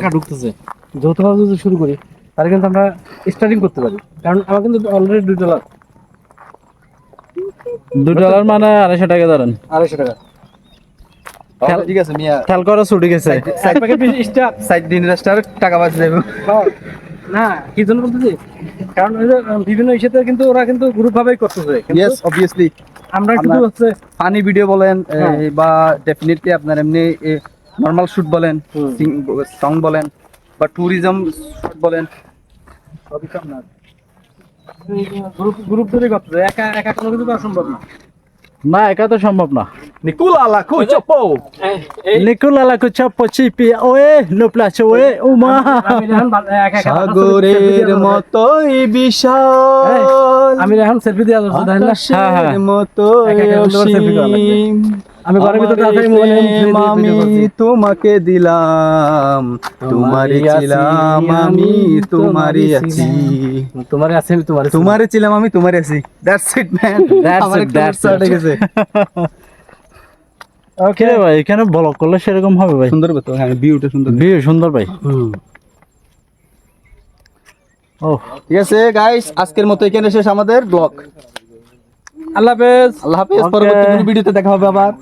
টাকা ঢুকতেছে। যৌথভাবে যদি শুরু করি তাহলে কিন্তু আমরা স্টার্টিং করতে পারি। কারণ আমার কিন্তু অলরেডি দুই ডলার দুই ডলার মানে আড়াইশো টাকা ধরেন। আড়াইশো টাকা। খেল- ঠিক আছে মিয়া। খেয়াল করা ছুটি গেছে। এক প্যাকেট স্টার সাইড দিন রেস্টার টাকা বাঁচে যাবে না কি জন্য বলতেছি? কারণ বিভিন্ন ইস্যুতে কিন্তু ওরা কিন্তু গ্রুপ ভাবেই করতেছে। কিন্তু ইয়েস অবভিয়াসলি আমরা হচ্ছে ফানি ভিডিও বলেন হ্যাঁ। বা ডেফিনেটলি আপনার এমনি নর্মাল শুট বলেন। সং বলেন বা ট্যুরিজম শুট বলেন গ্রুপ গ্রুপ ধরে করতেছে একা একা কোনো কিছু করা সম্ভব না। না একা তো সম্ভব না। নিকুলা লা কুচপো। নিকুলা লাকু চাপ্পো চিপি ওয়ে নো ওয়ে উমা। সাগরের মতোই বিশাল। আমি এখন সেলফি দিয়ে না হ্যাঁ, হ্যাঁ। অসীম। আমি ঘরের ভিতরে আমি তোমাকে দিলাম তোমারই তোমারই ছিলাম আমি তোমারই তোমারই আছি। আমি তোমার তোমারে ছিলাম আমি তোমারে আছি। That's it man That's it, that's it. গেছে। ওকে ভাই এখানে ব্লগ করলে সেরকম হবে ভাই? সুন্দর তো হ্যাঁ ভিউটা সুন্দর ভিউ সুন্দর ভাই। ও ঠিক আছে গাইস আজকের মতো এখানে শেষ আমাদের ব্লগ আল্লাহ হাফেজ। আল্লাহ হাফেজ. পরবর্তী ভিডিওতে দেখা হবে আবার।